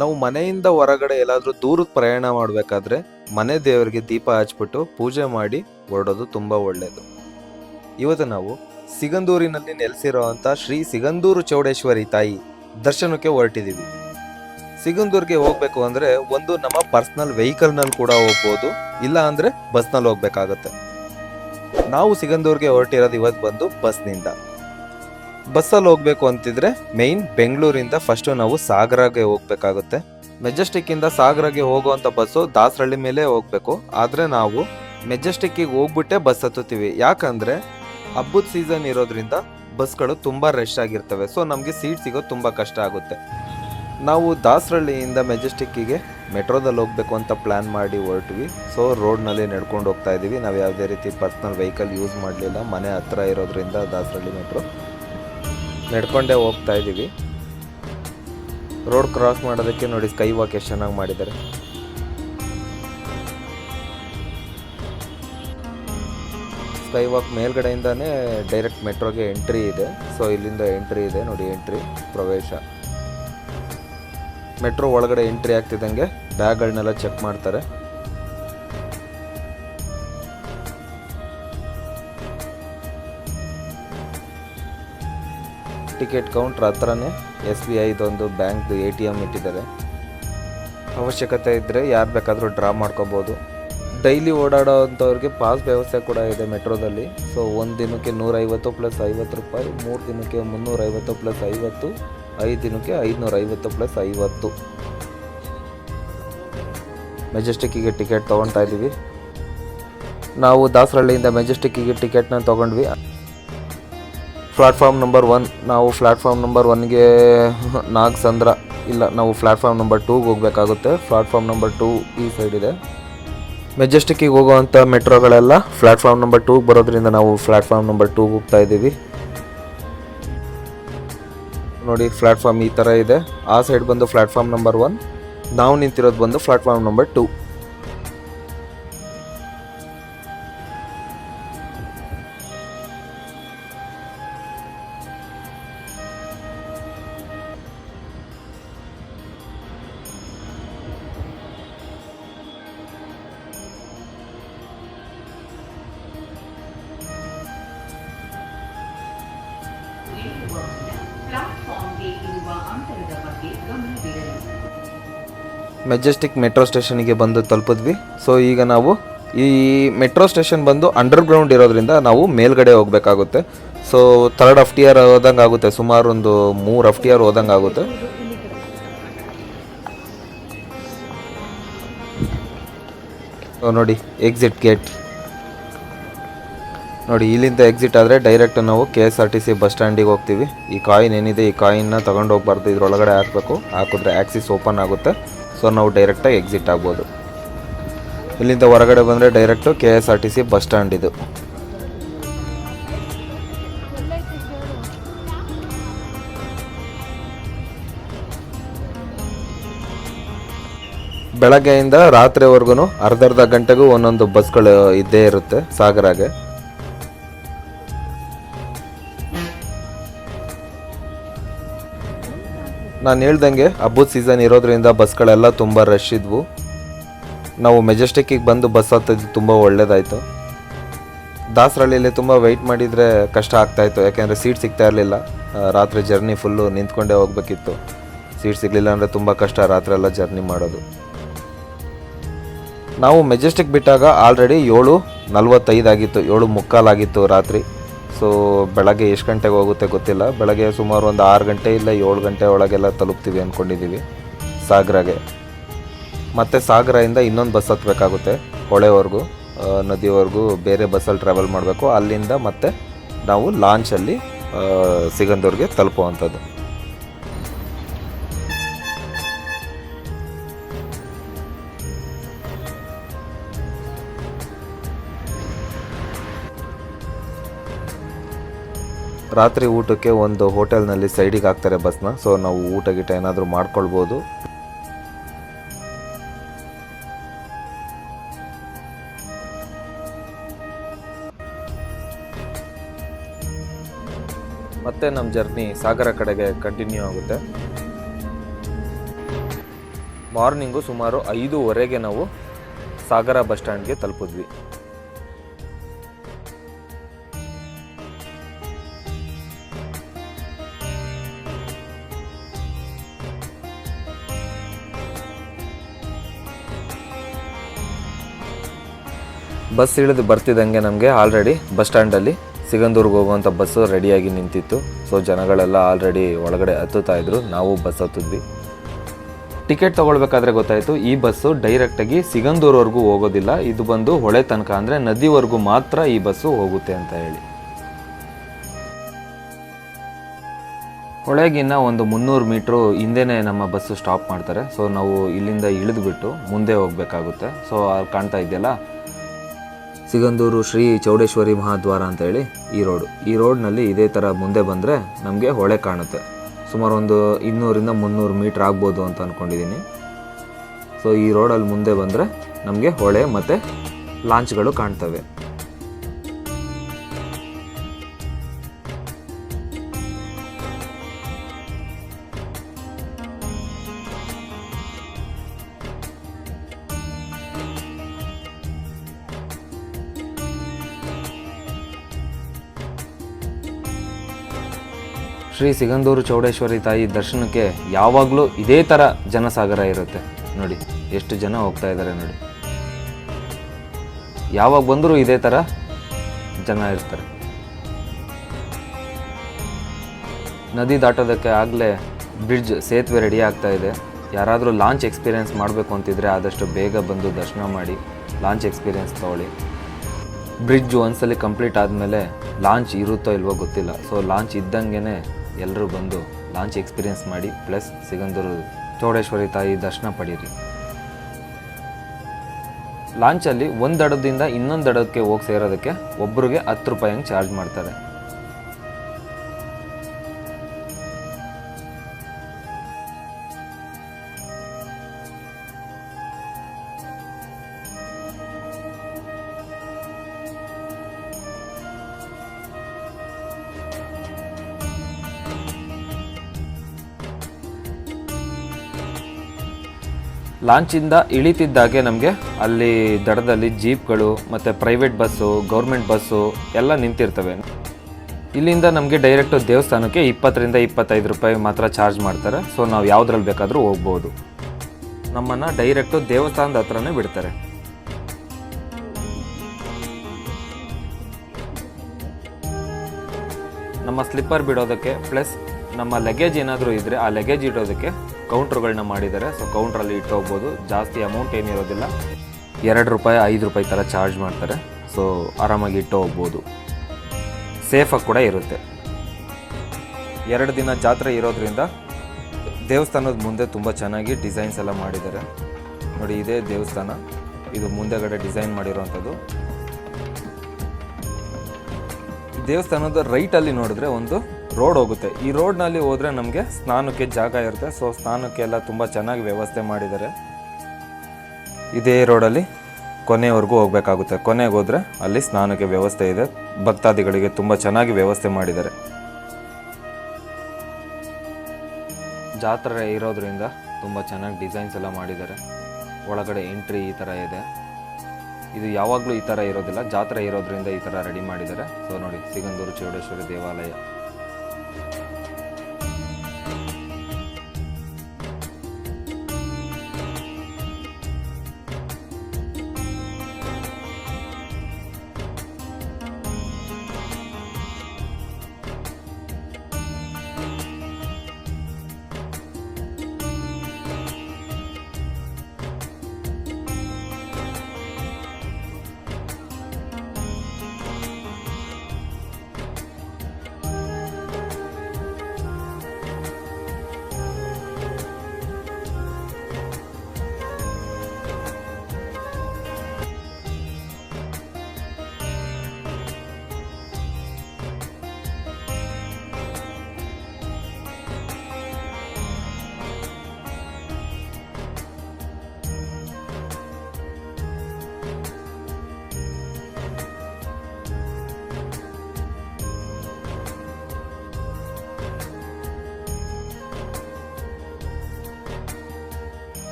ನಾವು ಮನೆಯಿಂದ ಹೊರಗಡೆ ಎಲ್ಲಾದ್ರೂ ದೂರದ ಪ್ರಯಾಣ ಮಾಡಬೇಕಾದ್ರೆ ಮನೆ ದೇವರಿಗೆ ದೀಪ ಹಚ್ಬಿಟ್ಟು ಪೂಜೆ ಮಾಡಿ ಹೊರಡೋದು ತುಂಬಾ ಒಳ್ಳೆಯದು ಇವತ್ತು ನಾವು ಸಿಗಂದೂರಿನಲ್ಲಿ ನೆಲೆಸಿರುವಂತ ಶ್ರೀ ಸಿಗಂದೂರು ಚೌಡೇಶ್ವರಿ ತಾಯಿ ದರ್ಶನಕ್ಕೆ ಹೊರಟಿದೀವಿ ಸಿಗಂದೂರಿಗೆ ಹೋಗಬೇಕು ಅಂದ್ರೆ ಒಂದು ನಮ್ಮ ಪರ್ಸನಲ್ ವೆಹಿಕಲ್ನಲ್ಲಿ ಕೂಡ ಹೋಗ್ಬೋದು, ಇಲ್ಲ ಅಂದ್ರೆ ಬಸ್ನಲ್ಲಿ ಹೋಗ್ಬೇಕಾಗತ್ತೆ. ನಾವು ಸಿಗಂದೂರಿಗೆ ಹೊರಟಿರೋದು ಇವತ್ತು ಬಂದು ಬಸ್ನಿಂದ ಬಸ್ಸಲ್ಲಿ ಹೋಗ್ಬೇಕು ಅಂತಿದ್ರೆ ಮೇಯ್ನ್ ಬೆಂಗಳೂರಿಂದ ಫಸ್ಟ್ ನಾವು ಸಾಗರಗೆ ಹೋಗ್ಬೇಕಾಗುತ್ತೆ. ಮೆಜೆಸ್ಟಿಕ್ ಇಂದ ಸಾಗರಗೆ ಹೋಗುವಂತ ಬಸ್ಸು ದಾಸರಳ್ಳಿ ಮೇಲೆ ಹೋಗ್ಬೇಕು. ಆದ್ರೆ ನಾವು ಮೆಜೆಸ್ಟಿಕ್ಕಿಗೆ ಹೋಗ್ಬಿಟ್ಟೆ ಬಸ್ ಹತ್ತುತ್ತೀವಿ. ಯಾಕಂದ್ರೆ ಹಬ್ಬದ ಸೀಸನ್ ಇರೋದ್ರಿಂದ ಬಸ್ಗಳು ತುಂಬಾ ರಶ್ ಆಗಿರ್ತವೆ. ಸೊ ನಮಗೆ ಸೀಟ್ ಸಿಗೋದು ತುಂಬಾ ಕಷ್ಟ ಆಗುತ್ತೆ. ನಾವು ದಾಸರಳ್ಳಿಯಿಂದ ಮೆಜೆಸ್ಟಿಕ್ಕಿಗೆ ಮೆಟ್ರೋದಲ್ಲಿ ಹೋಗ್ಬೇಕು ಅಂತ ಪ್ಲಾನ್ ಮಾಡಿ ಹೊರಟ್ವಿ. ಸೊ ರೋಡ್ನಲ್ಲಿ ನಡ್ಕೊಂಡು ಹೋಗ್ತಾ ಇದ್ದೀವಿ. ನಾವು ಯಾವುದೇ ರೀತಿ ಪರ್ಸ್ನಲ್ ವೆಹಿಕಲ್ ಯೂಸ್ ಮಾಡಲಿಲ್ಲ. ಮನೆ ಹತ್ರ ಇರೋದ್ರಿಂದ ದಾಸರಳ್ಳಿ ಮೆಟ್ರೋ. ನಡ್ಕೊಂಡೇ ಹೋಗ್ತಾ ಇದ್ದೀವಿ. ರೋಡ್ ಕ್ರಾಸ್ ಮಾಡೋದಕ್ಕೆ ನೋಡಿ ಸ್ಕೈ ವಾಕ್ ಎಷ್ಟು ಚೆನ್ನಾಗಿ ಮಾಡಿದ್ದಾರೆ. ಸ್ಕೈ ವಾಕ್ ಮೇಲ್ಗಡೆಯಿಂದನೇ ಡೈರೆಕ್ಟ್ ಮೆಟ್ರೋಗೆ ಎಂಟ್ರಿ ಇದೆ. ಸೊ ಇಲ್ಲಿಂದ ಎಂಟ್ರಿ ಇದೆ. ನೋಡಿ ಎಂಟ್ರಿ ಪ್ರವೇಶ. ಮೆಟ್ರೋ ಒಳಗಡೆ ಎಂಟ್ರಿ ಆಗ್ತಿದ್ದಂಗೆ ಬ್ಯಾಗ್ಗಳನ್ನೆಲ್ಲ ಚೆಕ್ ಮಾಡ್ತಾರೆ. ಟಿಕೆಟ್ ಕೌಂಟರ್ ಹತ್ರನೇ ಎಸ್ ಬಿ ಐದೊಂದು ಬ್ಯಾಂಕ್ದು ಎ ಟಿ ಎಂ ಇಟ್ಟಿದ್ದಾರೆ. ಅವಶ್ಯಕತೆ ಇದ್ದರೆ ಯಾರು ಬೇಕಾದರೂ ಡ್ರಾ ಮಾಡ್ಕೋಬೋದು. ಡೈಲಿ ಓಡಾಡೋ ಅಂಥವ್ರಿಗೆ ಪಾಸ್ ವ್ಯವಸ್ಥೆ ಕೂಡ ಇದೆ ಮೆಟ್ರೋದಲ್ಲಿ. ಸೊ ಒಂದು ದಿನಕ್ಕೆ ನೂರೈವತ್ತು ಪ್ಲಸ್ ಐವತ್ತು ರೂಪಾಯಿ, ಮೂರು ದಿನಕ್ಕೆ ಮುನ್ನೂರೈವತ್ತು ಪ್ಲಸ್ ಐವತ್ತು, ಐದು ದಿನಕ್ಕೆ ಐದುನೂರ ಐವತ್ತು ಪ್ಲಸ್ ಐವತ್ತು. ಮೆಜೆಸ್ಟಿಕ್ಕಿಗೆ ಟಿಕೆಟ್ ತೊಗೊಳ್ತಾ ಇದ್ದೀವಿ ನಾವು ದಾಸರಳ್ಳಿಯಿಂದ ಮೆಜೆಸ್ಟಿಕ್ಕಿಗೆ ಟಿಕೆಟ್ನ ತೊಗೊಂಡ್ವಿ. ಪ್ಲಾಟ್ಫಾರ್ಮ್ ನಂಬರ್ ಒನ್ ನಾವು ಪ್ಲಾಟ್ಫಾರ್ಮ್ ನಂಬರ್ ಒನ್ಗೆ ನಾಲ್ಕು ಸಂದ್ರ. ಇಲ್ಲ, ನಾವು ಪ್ಲಾಟ್ಫಾರ್ಮ್ ನಂಬರ್ ಟೂಗೆ ಹೋಗಬೇಕಾಗುತ್ತೆ. ಪ್ಲಾಟ್ಫಾರ್ಮ್ ನಂಬರ್ ಟೂ ಈ ಸೈಡ್ ಇದೆ. ಮೆಜೆಸ್ಟಿಕ್ಕಿಗೆ ಹೋಗುವಂಥ ಮೆಟ್ರೋಗಳೆಲ್ಲ ಪ್ಲಾಟ್ಫಾರ್ಮ್ ನಂಬರ್ ಟೂಗೆ ಬರೋದ್ರಿಂದ ನಾವು ಪ್ಲಾಟ್ಫಾರ್ಮ್ ನಂಬರ್ ಟೂಗೆ ಹೋಗ್ತಾ ಇದ್ದೀವಿ. ನೋಡಿ ಪ್ಲಾಟ್ಫಾರ್ಮ್ ಈ ಥರ ಇದೆ. ಆ ಸೈಡ್ ಬಂದು ಪ್ಲಾಟ್ಫಾರ್ಮ್ ನಂಬರ್ ಒನ್ ನಾವು ನಿಂತಿರೋದು ಬಂದು platform number two Majestic metro ಸ್ಟೇಷನ್ಗೆ ಬಂದು ತಲುಪಿದ್ವಿ. ಸೊ ಈಗ ನಾವು ಈ ಮೆಟ್ರೋ ಸ್ಟೇಷನ್ ಬಂದು ಅಂಡರ್ಗ್ರೌಂಡ್ ಇರೋದ್ರಿಂದ ನಾವು ಮೇಲ್ಗಡೆ ಹೋಗ್ಬೇಕಾಗುತ್ತೆ. ಸೊ ಥರ್ಡ್ ಆಫ್ ಟಿಯರ್ ಹೋದಂಗೆ ಆಗುತ್ತೆ. ಸುಮಾರು ಒಂದು ಮೂರು ಆಫ್ ಟಿಯರ್ ಹೋದಂಗೆ ಆಗುತ್ತೆ. ನೋಡಿ ಎಕ್ಸಿಟ್ ಗೇಟ್ ನೋಡಿ, ಇಲ್ಲಿಂದ ಎಕ್ಸಿಟ್ ಆದರೆ ಡೈರೆಕ್ಟ್ ನಾವು K S R T C bus ಸ್ಟ್ಯಾಂಡಿಗೆ ಹೋಗ್ತೀವಿ. ಈ ಕಾಯಿನ್ ಏನಿದೆ, ಈ ಕಾಯಿನ್ನ ತಗೊಂಡು ಹೋಗ್ಬಾರ್ದು. ಇದರೊಳಗಡೆ ಹಾಕಬೇಕು. ಹಾಕಿದ್ರೆ ಆ್ಯಕ್ಸಿಸ್ ಓಪನ್ ಆಗುತ್ತೆ. ಸೊ ನಾವು ಡೈರೆಕ್ಟಾಗಿ ಎಕ್ಸಿಟ್ ಆಗ್ಬೋದು. ಇಲ್ಲಿಂದ ಹೊರಗಡೆ ಬಂದರೆ direct K S R T C bus stand ಇದು. ಬೆಳಗ್ಗೆಯಿಂದ ರಾತ್ರಿವರೆಗೂ ಅರ್ಧರ್ಧ ಅರ್ಧ ಗಂಟೆಗೂ ಒಂದೊಂದು ಬಸ್ಗಳು ಇದ್ದೇ ಇರುತ್ತೆ ಸಾಗರಾಗೆ. ನಾನು ಹೇಳ್ದಂಗೆ ಹಬ್ಬದ ಸೀಸನ್ ಇರೋದ್ರಿಂದ ಬಸ್ಗಳೆಲ್ಲ ತುಂಬ ರಶ್ ಇದ್ವು. ನಾವು ಮೆಜೆಸ್ಟಿಕ್ಕಿಗೆ ಬಂದು ಬಸ್ ಹತ್ತಿದ್ದು ತುಂಬ ಒಳ್ಳೆಯದಾಯಿತು ದಾಸರಳ್ಳಿಯಲ್ಲಿ ತುಂಬ ವೆಯ್ಟ್ ಮಾಡಿದರೆ ಕಷ್ಟ ಆಗ್ತಾಯಿತ್ತು ಯಾಕೆಂದರೆ ಸೀಟ್ ಸಿಗ್ತಾ ಇರಲಿಲ್ಲ. ರಾತ್ರಿ ಜರ್ನಿ ಫುಲ್ಲು ನಿಂತ್ಕೊಂಡೇ ಹೋಗ್ಬೇಕಿತ್ತು. ಸೀಟ್ ಸಿಗಲಿಲ್ಲ ಅಂದರೆ ತುಂಬ ಕಷ್ಟ ರಾತ್ರಿ ಎಲ್ಲ ಜರ್ನಿ ಮಾಡೋದು. ನಾವು ಮೆಜೆಸ್ಟಿಕ್ ಬಿಟ್ಟಾಗ ಆಲ್ರೆಡಿ ಏಳು ನಲ್ವತ್ತೈದು ಆಗಿತ್ತು, ಏಳು ಮುಕ್ಕಾಲಾಗಿತ್ತು ರಾತ್ರಿ. ಸೊ ಬೆಳಗ್ಗೆ ಎಷ್ಟು ಗಂಟೆಗೆ ಹೋಗುತ್ತೆ ಗೊತ್ತಿಲ್ಲ. ಬೆಳಗ್ಗೆ ಸುಮಾರು ಒಂದು ಆರು ಗಂಟೆ ಇಲ್ಲ ಏಳು ಗಂಟೆ ಒಳಗೆಲ್ಲ ತಲುಪ್ತೀವಿ ಅಂದ್ಕೊಂಡಿದ್ದೀವಿ ಸಾಗರಾಗೆ. ಮತ್ತು ಸಾಗರದಿಂದ ಇನ್ನೊಂದು ಬಸ್ ಹತ್ತಬೇಕಾಗುತ್ತೆ ಹೊಳೆವರೆಗೂ ನದಿವರೆಗೂ ಬೇರೆ ಬಸ್ಸಲ್ಲಿ ಟ್ರಾವೆಲ್ ಮಾಡಬೇಕು. ಅಲ್ಲಿಂದ ಮತ್ತೆ ನಾವು ಲಾಂಚಲ್ಲಿ ಸಿಗಂದೂರ್ಗೆ ತಲುಪುವಂಥದ್ದು. ರಾತ್ರಿ ಊಟಕ್ಕೆ ಒಂದು ಹೋಟೆಲ್ನಲ್ಲಿ ಸೈಡಿಗೆ ಹಾಕ್ತಾರೆ ಬಸ್ನ ಸೊ ನಾವು ಊಟ ಗೀಟ ಏನಾದರೂ ಮಾಡ್ಕೊಳ್ಬೋದು. ಮತ್ತೆ ನಮ್ಮ ಜರ್ನಿ ಸಾಗರ ಕಡೆಗೆ ಕಂಟಿನ್ಯೂ ಆಗುತ್ತೆ. ಮಾರ್ನಿಂಗು ಸುಮಾರು ಐದೂವರೆಗೆ ನಾವು ಸಾಗರ ಬಸ್ ಸ್ಟ್ಯಾಂಡ್ಗೆ ತಲುಪಿದ್ವಿ. ಬಸ್ ಇಳಿದು ಬರ್ತಿದ್ದಂಗೆ ನಮಗೆ ಆಲ್ರೆಡಿ ಬಸ್ ಸ್ಟ್ಯಾಂಡಲ್ಲಿ ಸಿಗಂದೂರ್ಗೆ ಹೋಗುವಂಥ ಬಸ್ಸು ರೆಡಿಯಾಗಿ ನಿಂತಿತ್ತು. ಸೊ ಜನಗಳೆಲ್ಲ ಆಲ್ರೆಡಿ ಒಳಗಡೆ ಹತ್ತುತ್ತಾ ಇದ್ರು. ನಾವು ಬಸ್ ಹತ್ತಿದ್ವಿ. ಟಿಕೆಟ್ ತೊಗೊಳ್ಬೇಕಾದ್ರೆ ಗೊತ್ತಾಯಿತು, ಈ ಬಸ್ಸು ಡೈರೆಕ್ಟಾಗಿ ಸಿಗಂದೂರ್ವರೆಗೂ ಹೋಗೋದಿಲ್ಲ. ಇದು ಬಂದು ಹೊಳೆ ತನಕ ಅಂದರೆ ನದಿವರೆಗೂ ಮಾತ್ರ ಈ ಬಸ್ಸು ಹೋಗುತ್ತೆ ಅಂತ ಹೇಳಿ. ಹೊಳೆಗಿನ್ನ ಒಂದು ಮುನ್ನೂರು ಮೀಟ್ರು ಹಿಂದೆನೇ ನಮ್ಮ ಬಸ್ಸು ಸ್ಟಾಪ್ ಮಾಡ್ತಾರೆ. ಸೊ ನಾವು ಇಲ್ಲಿಂದ ಇಳಿದುಬಿಟ್ಟು ಮುಂದೆ ಹೋಗಬೇಕಾಗುತ್ತೆ. ಸೊ ಕಾಣ್ತಾ ಇದೆಯಲ್ಲ ಸಿಗಂದೂರು ಶ್ರೀ ಚೌಡೇಶ್ವರಿ ಮಹಾದ್ವಾರ ಅಂತ ಹೇಳಿ ಈ ರೋಡು. ಈ ರೋಡ್ನಲ್ಲಿ ಇದೇ ಥರ ಮುಂದೆ ಬಂದರೆ ನಮಗೆ ಹೊಳೆ ಕಾಣುತ್ತೆ. ಸುಮಾರು ಒಂದು ಇನ್ನೂರಿಂದ ಮುನ್ನೂರು ಮೀಟ್ರ್ ಆಗ್ಬೋದು ಅಂತ ಅಂದ್ಕೊಂಡಿದ್ದೀನಿ ಸೊ ಈ ರೋಡಲ್ಲಿ ಮುಂದೆ ಬಂದರೆ ನಮಗೆ ಹೊಳೆ ಮತ್ತು ಲಾಂಚ್ಗಳು ಕಾಣ್ತವೆ. ಶ್ರೀ ಸಿಗಂದೂರು ಚೌಡೇಶ್ವರಿ ತಾಯಿ ದರ್ಶನಕ್ಕೆ ಯಾವಾಗಲೂ ಇದೇ ಥರ ಜನಸಾಗರ ಇರುತ್ತೆ. ನೋಡಿ, ಎಷ್ಟು ಜನ ಹೋಗ್ತಾ ಇದ್ದಾರೆ ನೋಡಿ. ಯಾವಾಗ ಬಂದರೂ ಇದೇ ಥರ ಜನ ಇರ್ತಾರೆ. ನದಿ ದಾಟೋದಕ್ಕೆ ಆಗಲೇ ಬ್ರಿಡ್ಜ್ ಸೇತುವೆ ರೆಡಿ ಆಗ್ತಾ ಇದೆ. ಯಾರಾದರೂ ಲಾಂಚ್ ಎಕ್ಸ್ಪೀರಿಯೆನ್ಸ್ ಮಾಡಬೇಕು ಅಂತಿದ್ರೆ ಆದಷ್ಟು ಬೇಗ ಬಂದು ದರ್ಶನ ಮಾಡಿ, ಲಾಂಚ್ ಎಕ್ಸ್ಪೀರಿಯೆನ್ಸ್ ತೊಗೊಳ್ಳಿ. ಬ್ರಿಡ್ಜ್ ಒಂದ್ಸಲಿ ಕಂಪ್ಲೀಟ್ ಆದಮೇಲೆ ಲಾಂಚ್ ಇರುತ್ತೋ ಇಲ್ವೋ ಗೊತ್ತಿಲ್ಲ. ಸೊ, ಲಾಂಚ್ ಇದ್ದಂಗೆ ಎಲ್ಲರೂ ಬಂದು ಲಾಂಚ್ ಎಕ್ಸ್ಪೀರಿಯೆನ್ಸ್ ಮಾಡಿ ಪ್ಲಸ್ ಸಿಗಂದೂರು ಚೌಡೇಶ್ವರಿ ತಾಯಿ ದರ್ಶನ ಪಡೀರಿ. ಲಾಂಚಲ್ಲಿ ಒಂದು ದಡದಿಂದ ಇನ್ನೊಂದು ದಡಕ್ಕೆ ಹೋಗಿ ಸೇರೋದಕ್ಕೆ ಒಬ್ಬರಿಗೆ ಹತ್ತು ರೂಪಾಯಿ ಹಂಗೆ ಚಾರ್ಜ್ ಮಾಡ್ತಾರೆ. ಲಾಂಚಿಂದ ಇಳಿತಿದ್ದಾಗೆ ನಮಗೆ ಅಲ್ಲಿ ದಡದಲ್ಲಿ ಜೀಪ್ಗಳು ಮತ್ತು ಪ್ರೈವೇಟ್ ಬಸ್ಸು ಗೌರ್ಮೆಂಟ್ ಬಸ್ಸು ಎಲ್ಲ ನಿಂತಿರ್ತವೆ. ಇಲ್ಲಿಂದ ನಮಗೆ ಡೈರೆಕ್ಟು ದೇವಸ್ಥಾನಕ್ಕೆ ಇಪ್ಪತ್ತರಿಂದ ಇಪ್ಪತ್ತೈದು ರೂಪಾಯಿ ಮಾತ್ರ ಚಾರ್ಜ್ ಮಾಡ್ತಾರೆ. ಸೊ ನಾವು ಯಾವುದ್ರಲ್ಲಿ ಬೇಕಾದರೂ ಹೋಗ್ಬೋದು. ನಮ್ಮನ್ನು ಡೈರೆಕ್ಟು ದೇವಸ್ಥಾನದ ಹತ್ರನೇ ಬಿಡ್ತಾರೆ. ನಮ್ಮ ಸ್ಲಿಪ್ಪರ್ ಬಿಡೋದಕ್ಕೆ ಪ್ಲಸ್ ನಮ್ಮ ಲಗೇಜ್ ಏನಾದರೂ ಇದ್ದರೆ ಆ ಲಗೇಜ್ ಇಡೋದಕ್ಕೆ ಕೌಂಟ್ರುಗಳನ್ನ ಮಾಡಿದ್ದಾರೆ. ಸೊ ಕೌಂಟ್ರಲ್ಲಿ ಇಟ್ಟು ಹೋಗ್ಬೋದು. ಜಾಸ್ತಿ ಅಮೌಂಟ್ ಏನಿರೋದಿಲ್ಲ ಎರಡು ರೂಪಾಯಿ, ಐದು ರೂಪಾಯಿ ಥರ ಚಾರ್ಜ್ ಮಾಡ್ತಾರೆ. ಸೊ ಆರಾಮಾಗಿ ಇಟ್ಟು ಹೋಗ್ಬೋದು. ಸೇಫಾಗಿ ಕೂಡ ಇರುತ್ತೆ. ಎರಡು ದಿನ ಜಾತ್ರೆ ಇರೋದ್ರಿಂದ ದೇವಸ್ಥಾನದ ಮುಂದೆ ತುಂಬ ಚೆನ್ನಾಗಿ ಡಿಸೈನ್ಸ್ ಎಲ್ಲ ಮಾಡಿದ್ದಾರೆ. ನೋಡಿ, ಇದೇ ದೇವಸ್ಥಾನ. ಇದು ಮುಂದೆಗಡೆ ಡಿಸೈನ್ ಮಾಡಿರೋವಂಥದ್ದು ದೇವಸ್ಥಾನದ ರೈಟಲ್ಲಿ ನೋಡಿದ್ರೆ ಒಂದು ರೋಡ್ ಹೋಗುತ್ತೆ. ಈ ರೋಡ್ನಲ್ಲಿ ಹೋದರೆ ನಮಗೆ ಸ್ನಾನಕ್ಕೆ ಜಾಗ ಇರುತ್ತೆ. ಸೊ ಸ್ನಾನಕ್ಕೆಲ್ಲ ತುಂಬ ಚೆನ್ನಾಗಿ ವ್ಯವಸ್ಥೆ ಮಾಡಿದ್ದಾರೆ. ಇದೇ ರೋಡಲ್ಲಿ ಕೊನೆವರೆಗೂ ಹೋಗಬೇಕಾಗುತ್ತೆ. ಕೊನೆಗೆ ಹೋದರೆ ಅಲ್ಲಿ ಸ್ನಾನಕ್ಕೆ ವ್ಯವಸ್ಥೆ ಇದೆ. ಭಕ್ತಾದಿಗಳಿಗೆ ತುಂಬ ಚೆನ್ನಾಗಿ ವ್ಯವಸ್ಥೆ ಮಾಡಿದ್ದಾರೆ. ಜಾತ್ರೆ ಇರೋದ್ರಿಂದ ತುಂಬ ಚೆನ್ನಾಗಿ ಡಿಸೈನ್ಸ್ ಎಲ್ಲ ಮಾಡಿದ್ದಾರೆ. ಒಳಗಡೆ ಎಂಟ್ರಿ ಈ ಥರ ಇದೆ. ಇದು ಯಾವಾಗಲೂ ಈ ಥರ ಇರೋದಿಲ್ಲ. ಜಾತ್ರೆ ಇರೋದ್ರಿಂದ ಈ ಥರ ರೆಡಿ ಮಾಡಿದ್ದಾರೆ. ಸೊ ನೋಡಿ, ಸಿಗಂದೂರು ಚೌಡೇಶ್ವರಿ ದೇವಾಲಯ.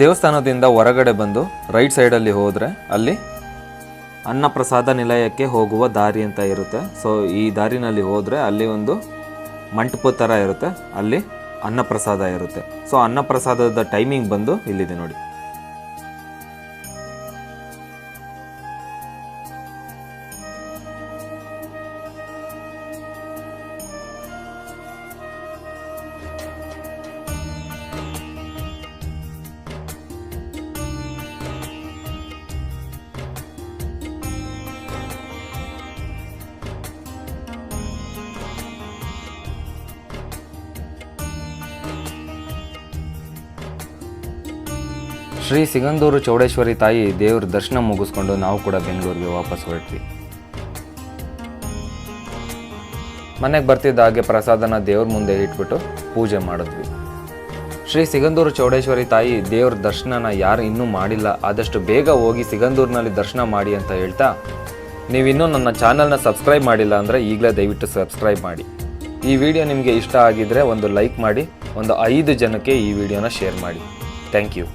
ದೇವಸ್ಥಾನದಿಂದ ಹೊರಗಡೆ ಬಂದು ರೈಟ್ ಸೈಡಲ್ಲಿ ಹೋದರೆ ಅಲ್ಲಿ ಅನ್ನಪ್ರಸಾದ ನಿಲಯಕ್ಕೆ ಹೋಗುವ ದಾರಿ ಅಂತ ಇರುತ್ತೆ. ಸೊ ಈ ದಾರಿನಲ್ಲಿ ಹೋದರೆ ಅಲ್ಲಿ ಒಂದು ಮಂಟಪ ಥರ ಇರುತ್ತೆ. ಅಲ್ಲಿ ಅನ್ನಪ್ರಸಾದ ಇರುತ್ತೆ. ಸೊ ಅನ್ನಪ್ರಸಾದದ ಟೈಮಿಂಗ್ ಬಂದು ಇಲ್ಲಿದೆ ನೋಡಿ. ಶ್ರೀ ಸಿಗಂದೂರು ಚೌಡೇಶ್ವರಿ ತಾಯಿ ದೇವ್ರ ದರ್ಶನ ಮುಗಿಸ್ಕೊಂಡು ನಾವು ಕೂಡ ಬೆಂಗಳೂರಿಗೆ ವಾಪಸ್ ಹೊರಟ್ವಿ. ಮನೆಗೆ ಬರ್ತಿದ್ದ ಹಾಗೆ ಪ್ರಸಾದನ ದೇವ್ರ ಮುಂದೆ ಇಟ್ಬಿಟ್ಟು ಪೂಜೆ ಮಾಡಿದ್ವಿ. ಶ್ರೀ ಸಿಗಂದೂರು ಚೌಡೇಶ್ವರಿ ತಾಯಿ ದೇವ್ರ ದರ್ಶನನ ಯಾರು ಇನ್ನೂ ಮಾಡಿಲ್ಲ. ಆದಷ್ಟು ಬೇಗ ಹೋಗಿ ಸಿಗಂದೂರಿನಲ್ಲಿ ದರ್ಶನ ಮಾಡಿ ಅಂತ ಹೇಳ್ತಾ, ನೀವಿನ್ನೂ ನನ್ನ ಚಾನಲ್ನ ಸಬ್ಸ್ಕ್ರೈಬ್ ಮಾಡಿಲ್ಲ ಅಂದರೆ ಈಗಲೇ ದಯವಿಟ್ಟು ಸಬ್ಸ್ಕ್ರೈಬ್ ಮಾಡಿ. ಈ ವಿಡಿಯೋ ನಿಮಗೆ ಇಷ್ಟ ಆಗಿದ್ರೆ ಒಂದು ಲೈಕ್ ಮಾಡಿ, ಒಂದು ಐದು ಜನಕ್ಕೆ ಈ ವಿಡಿಯೋನ ಶೇರ್ ಮಾಡಿ. Thank you.